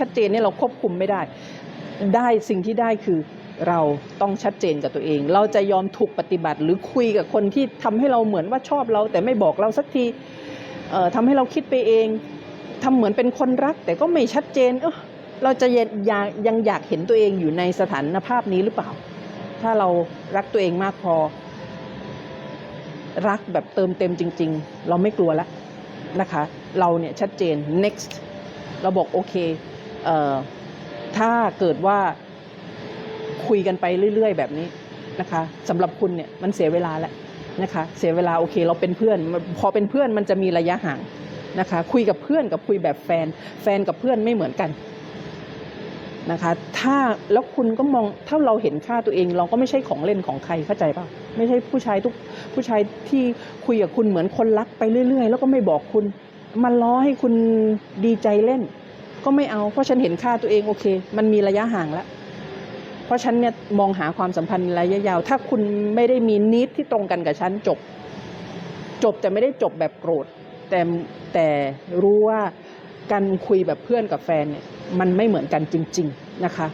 ชัดเจนเนี่ยเราควบคุมไม่ได้ ได้สิ่งที่ได้คือเราต้องชัดเจนกับตัวเอง เราจะยอมถูกปฏิบัติ หรือคุยกับคนที่ทำให้เราเหมือนว่าชอบเรา แต่ไม่บอกเราสักทีเอ่อทำให้เราคิดไปเองทำเหมือนเป็นคนรัก แต่ก็ไม่ชัดเจนเออเราจะยังยังยังอยากเห็นตัวเองอยู่ในสถานภาพนี้หรือเปล่า ถ้าเรารักตัวเองมากพอ รักแบบเติมเต็มจริง ๆ เราไม่กลัวแล้วนะคะ เราเนี่ยชัดเจน next เราบอกโอเค ถ้าเกิดว่าคุยกันไปเรื่อย ๆ แบบนี้นะคะสำหรับคุณเนี่ยมันเสียเวลาแล้วนะคะ เสียเวลาโอเคเราเป็นเพื่อน พอเป็นเพื่อนมันจะมีระยะห่างนะคะ คุยกับเพื่อนกับคุยแบบแฟน แฟนกับเพื่อนไม่เหมือนกันนะคะ ถ้าแล้วคุณก็มองถ้าเราเห็นค่าตัวเอง เราก็ไม่ใช่ของเล่นของใครเข้าใจป่ะไม่ใช่ผู้ชายทุกผู้ชายที่คุยกับคุณเหมือนคนรักไปเรื่อย ๆ แล้วก็ไม่บอกคุณ มันล้อให้คุณดีใจเล่น ก็ไม่เอาเพราะฉันเห็นค่าตัวเองโอเค มันมีระยะห่างแล้วเพราะฉันเนี่ยมองหาความสัมพันธ์ระยะยาว ถ้าคุณไม่ได้มีนิดที่ตรงกันกับฉันจบ จบแต่ไม่ได้จบแบบโกรธ แต่แต่รู้ว่าการคุยแบบเพื่อนกับแฟนเนี่ยมันไม่เหมือนกันจริง ๆ นะคะ